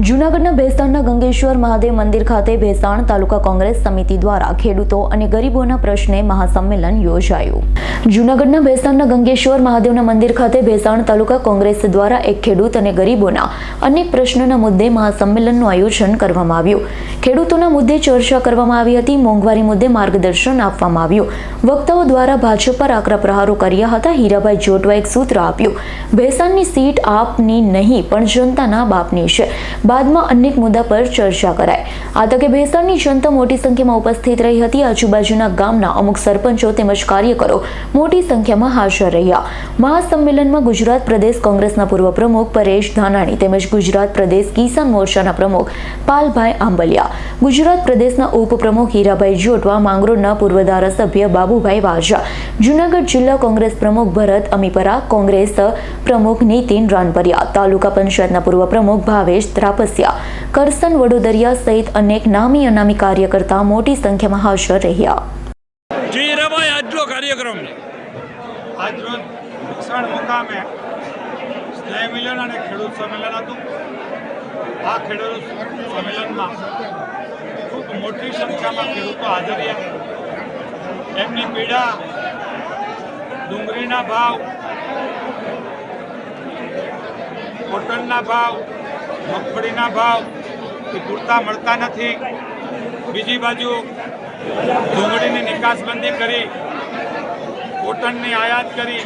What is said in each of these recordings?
જૂનાગઢના ભેસાણના ગંગેશ્વર મહાદેવ મંદિર ખાતે ભેસાણ તાલુકા કોંગ્રેસ સમિતિ દ્વારા ખેડૂતો અને ગરીબોના પ્રશ્ને મહાસંમેલન યોજાયું. જૂનાગઢના ભેસાણના ગંગેશ્વર મહાદેવના મંદિર ખાતે ભેસાણ તાલુકા કોંગ્રેસ દ્વારા એક ખેડૂત અને ગરીબોના અનેક પ્રશ્નોના મુદ્દે મહાસંમેલનનું આયોજન કરવામાં આવ્યું. ખેડૂતોના મુદ્દે ચર્ચા કરવામાં આવી હતી. મોંઘવારી મુદ્દે માર્ગદર્શન આપવામાં આવ્યું. વક્તાઓ દ્વારા ભાજપ પર આકરા પ્રહારો કર્યા હતા. હીરાભાઈ જોટવા એક સૂત્ર આપ્યું. ભેસાણની સીટ આપની નહીં, પણ જનતાના બાપની છે. બાદમાં અનેક મુદ્દા પર ચર્ચા કરાઈ. આ તકે ભેસાણની જનતા મોટી સંખ્યામાં ઉપસ્થિત રહી હતી. આજુબાજુના ગામના અમુક સરપંચો તેમજ કાર્યકરો મોટી સંખ્યામાં હાજર રહ્યા. મહાસંમેલનમાં ગુજરાત પ્રદેશ કોંગ્રેસના પૂર્વ પ્રમુખ પરેશ ધાનાણી તેમજ ગુજરાત પ્રદેશ કિસાન મોરચાના પ્રમુખ પાલભાઈ આંબલિયા, ગુજરાત પ્રદેશના ઉપપ્રમુખ હીરાભાઈ જોટવા, માંગરોળના પૂર્વ ધારાસભ્ય બાબુભાઈ વાજા, જૂનાગઢ જિલ્લા કોંગ્રેસ પ્રમુખ ભરત અમીપરા, કોંગ્રેસ પ્રમુખ નીતિન રાનપરિયા તાલુકા પંચાયતના પૂર્વ પ્રમુખ ભાવેશ ત્રાપસિયા કરસન વડોદરિયા સહિત અનેક નામી અનામી કાર્યકર્તા મોટી સંખ્યામાં હાજર રહ્યા. આજનો કાર્યક્રમ. આજરોજ ભૂષણ મુકામે સ્નેહ મિલન અને ખેડૂત સંમેલન હતું. આ ખેડૂત સંમેલનમાં ખૂબ મોટી સંખ્યામાં ખેડૂતો હાજર રહ્યા. એમની પીડા ડુંગળીના ભાવ કોટનના ભાવ, મગફળીના ભાવ, એ પૂરતા મળતા નથી. બીજી બાજુ ડુંગળીની નિકાસબંધી કરી કોટનની આયાત કરી,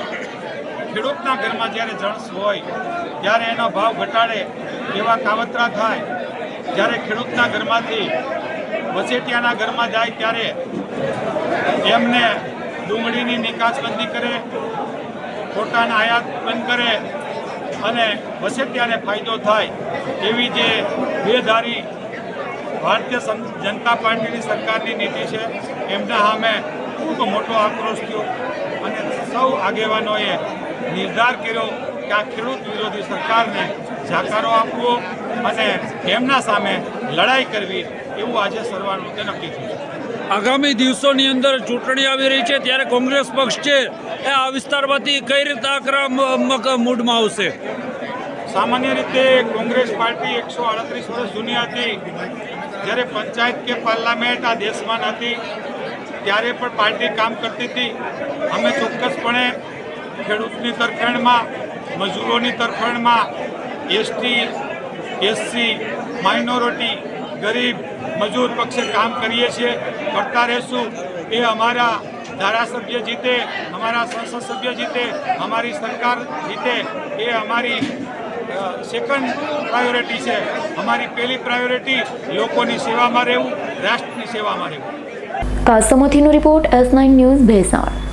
ખેડૂતના ઘરમાં જ્યારે જણસ હોય, ત્યારે એનો ભાવ ઘટાડે એવા કાવતરા થાય. જ્યારે ખેડૂતના ઘરમાંથી વસેટિયાના ઘરમાં જાય ત્યારે એમને ડુંગળીની નિકાસબંધી કરે ખોટાના આયાત બંધ કરે અને વસેટિયાને ફાયદો થાય એવી જે બેધારી ભારતીય જનતા પાર્ટીની સરકારની નીતિ છે, એમના સામે ખૂબ મોટો આક્રોશ થયો અને સૌ આગેવાનોએ નિર્ધાર કર્યો કે આ ખેડૂત વિરોધી સરકારને જાકારો આપવો અને એમના સામે લડાઈ કરવી એવું આજે સર્વાનુમતે નક્કી થયું આગામી દિવસોની અંદર ચૂંટણી આવી રહી છે ત્યારે કોંગ્રેસ પક્ષ છે એ આ વિસ્તારમાંથી કઈ રીતે આક્રમક મૂડમાં આવશે? સામાન્ય રીતે કોંગ્રેસ પાર્ટી એકસો અડત્રીસ વર્ષ જૂની હતી. જ્યારે પંચાયત કે પાર્લામેન્ટ આ દેશમાં નથી, ત્યારે પણ પાર્ટી કામ કરતી હતી. અમે ચોક્કસપણે ખેડૂતની તરફેણમાં, મજૂરોની તરફેણમાં, એસટી, એસસી, માઇનોરિટી, ગરીબ, મજૂર પક્ષે કામ કરીએ છીએ. કરતા રહેશું. એ અમારા ધારાસભ્ય જીતે, અમારા સંસદ સભ્ય જીતે, અમારી સરકાર જીતે. એ અમારી સેકન્ડ પ્રાયોરિટી છે. અમારી પહેલી પ્રાયોરિટી લોકોની સેવામાં રહેવું, રાષ્ટ્રની સેવામાં રહેવું. કાસમોથીનો report S nine news Bhesan.